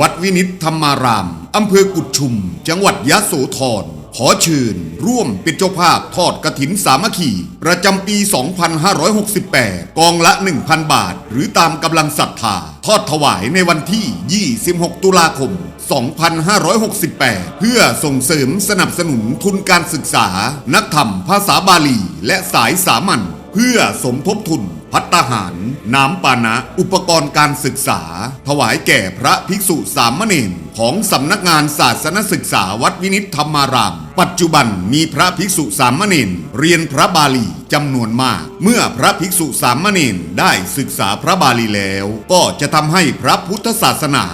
วัดวินิตธรรมาราม อำเภอกุดชุม จังหวัดยะโสธร ขอเชิญร่วมเป็นเจ้าภาพทอดกระถินสามัคคี ประจำปี 2568 กองละ 1,000 บาท หรือตามกำลังศรัทธา ทอดถวายในวันที่ 26 ตุลาคม2568 เพื่อส่งเสริมสนับสนุนทุนการศึกษา นักธรรมภาษาบาลี และสายสามัญ เพื่อสมทบทุนพัตตาหาร น้ำปานะ อุปกรณ์การศึกษา ถวายแก่พระภิกษุสามเณรของสำนักงานศาสนศึกษาวัดวินิตธรรมาราม ปัจจุบันมีพระภิกษุสามเณรเรียนพระบาลีจำนวนมาก เมื่อพระภิกษุสามเณรได้ศึกษาพระบาลีแล้ว ก็จะทำให้พระพุทธศาสนา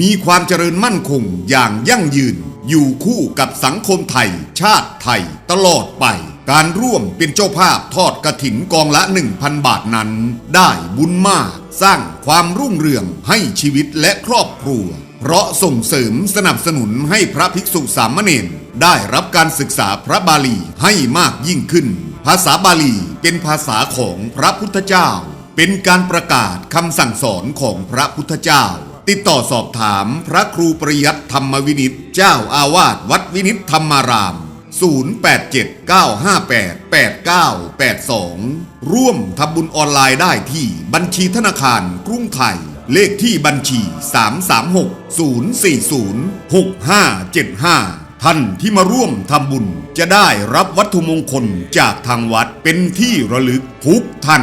มีความเจริญมั่นคงอย่างยั่งยืน อยู่คู่กับสังคมไทย ชาติไทย ตลอดไป การร่วมเป็นเจ้าภาพทอดกระถินกองละ 1,000 บาทนั้น ได้บุญมาก สร้างความรุ่งเรืองให้ชีวิตและครอบครัว เพราะส่งเสริมสนับสนุนให้พระภิกษุสามเณรได้รับการศึกษาพระบาลีให้มากยิ่งขึ้น ภาษาบาลีเป็นภาษาของพระพุทธเจ้า เป็นการประกาศคำสั่งสอนของพระพุทธเจ้า ติดต่อสอบถามพระครูปริยัติธรรมวินิตเจ้าอาวาสวัดวินิตธรรมาราม 0879588982 ร่วมทำบุญออนไลน์ได้ที่บัญชีธนาคารกรุงไทย เลขที่บัญชี 336-040-6575ท่านที่มาร่วมทำบุญจะได้รับวัตถุมงคลจากทางวัดเป็นที่ระลึกทุกท่าน